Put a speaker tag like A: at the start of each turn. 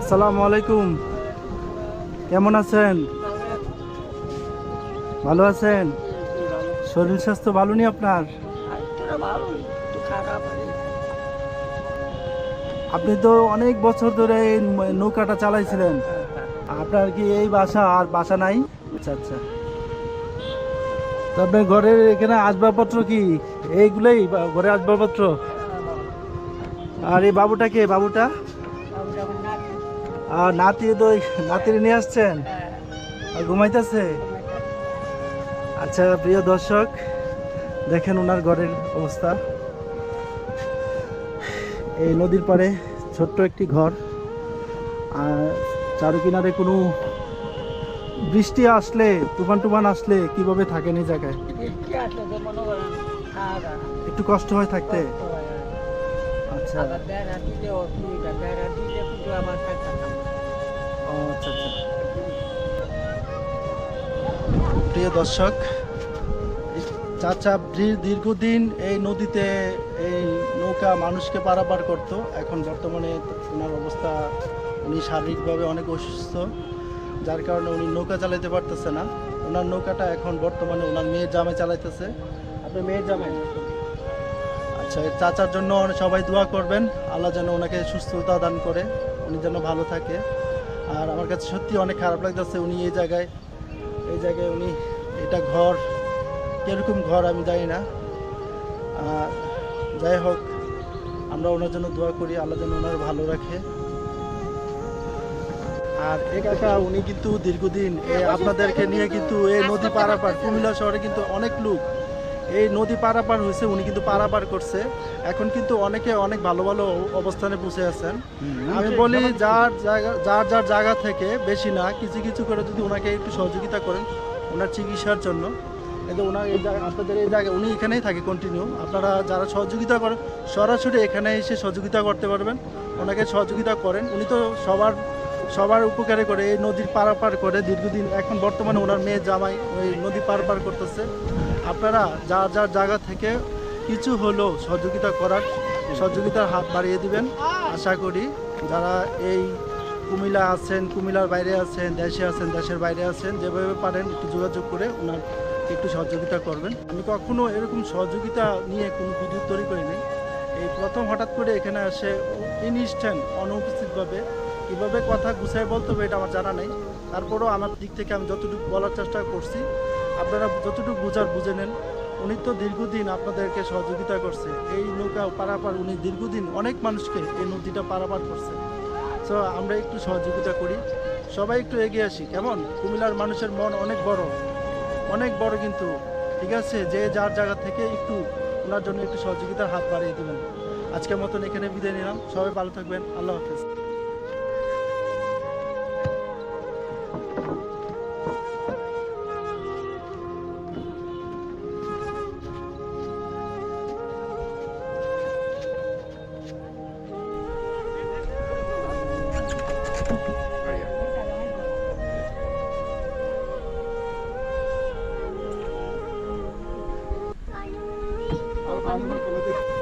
A: আসসালামু আলাইকুম। কেমন আছেন? ভালো আছেন? শরীর স্বাস্থ্য ভালো নেই আপনার? আপনি তো অনেক বছর ধরে এই নৌকাটা চালাইছিলেন। আপনার কি এই বাসা আর বাসা নাই? আচ্ছা আচ্ছা। তো আপনার ঘরের এখানে আসবাবপত্র কি? এইগুলোই ঘরের আসবাবপত্র? আর এই বাবুটা কে? বাবুটা? আর নাতি তো নাতির নিয়ে আসছেন? আর ঘুমাইতেছে? আচ্ছা প্রিয় দর্শক, দেখেন ওনার ঘরের অবস্থা। এই নদীর পাড়ে ছোট্ট একটি ঘর। আর চারু কিনারে কোনো বৃষ্টি আসলে, তুফান টুফান আসলে কীভাবে থাকেন এই জায়গায়? একটু কষ্ট হয় থাকতে? আচ্ছা। আচ্ছা আচ্ছা। প্রিয় দর্শক চাচা দীর্ঘদিন এই নদীতে এই নৌকা মানুষকে পারাপার করত। এখন বর্তমানে ওনার অবস্থা, উনি শারীরিকভাবে অনেক অসুস্থ, যার কারণে উনি নৌকা চালাতে পারতেছে না। ওনার নৌকাটা এখন বর্তমানে ওনার মেয়ের জামে চালাইতেছে। আপনার মেয়ের জামাই? আচ্ছা চাচার জন্য সবাই দোয়া করবেন। আল্লাহ যেন ওনাকে সুস্থতা দান করে, উনি যেন ভালো থাকে। আর আমার কাছে সত্যি অনেক খারাপ লাগতেছে, উনি এই জায়গায় এই জায়গায় উনি, এটা ঘর, কীরকম ঘর আমি জানি না। যাই হোক, আমরা ওনার জন্য দোয়া করি, আল্লাহ যেন ওনার ভালো রাখে। আর এই কাকা, উনি কিন্তু দীর্ঘদিন আপনাদেরকে নিয়ে কিন্তু এই নদী পারাপার, কুমিল্লা শহরে কিন্তু অনেক লোক। এই নদী পারাপার হয়েছে উনি কিন্তু পারাপার করছে। এখন কিন্তু অনেকে অনেক ভালো ভালো অবস্থানে পৌঁছে আছেন। আমি বলি যার জায়গা যার যার জায়গা থেকে বেশি না কিছু কিছু করে যদি ওনাকে একটু সহযোগিতা করেন ওনার চিকিৎসার জন্য। কিন্তু ওনার এই জায়গা আপনাদের এই জায়গায় উনি এখানেই থাকে কন্টিনিউ আপনারা যারা সহযোগিতা করেন সরাসরি এখানে এসে সহযোগিতা করতে পারবেন। ওনাকে সহযোগিতা করেন। উনি তো সবার সবার উপকারে করে এই নদীর পারাপার করে দীর্ঘদিন। এখন বর্তমানে ওনার মেয়ে জামাই ওই নদী পারাপার করতেছে। আপনারা যার যার জায়গা থেকে কিছু হলেও সহযোগিতা করার সহযোগিতার হাত বাড়িয়ে দিবেন। আশা করি যারা এই কুমিল্লা আছেন, কুমিল্লার বাইরে আছেন, দেশে আছেন, দেশের বাইরে আছেন, যেভাবে পারেন একটু যোগাযোগ করে ওনার একটু সহযোগিতা করবেন। আমি কখনো এরকম সহযোগিতা নিয়ে কোনো ভিডিও তৈরি করিনি। এই প্রথম হঠাৎ করে এখানে আসে ইনস্ট্যান্ট, অনুপস্থিতভাবে কীভাবে কথা গুছাই বলতে হবে এটা আমার জানা নেই। তারপরেও আমার দিক থেকে আমি যতটুকু বলার চেষ্টা করছি আপনারা যতটুকু বুঝার বুঝে নেন। উনি তো দীর্ঘদিন আপনাদেরকে সহযোগিতা করছে। এই নৌকা পারাপার উনি দীর্ঘদিন অনেক মানুষকে এই নদীটা পারাপার করছে। তো আমরা একটু সহযোগিতা করি। সবাই একটু এগিয়ে আসি, কেমন? কুমিল্লার মানুষের মন অনেক বড়। অনেক বড় কিন্তু। ঠিক আছে? যে যার জায়গা থেকে একটু ওনার জন্য একটু সহযোগিতার হাত বাড়িয়ে দেবেন। আজকের মতন এখানে বিদায় নিলাম। সবাই ভালো থাকবেন। আল্লাহ হাফেজ।
B: Allah'ım.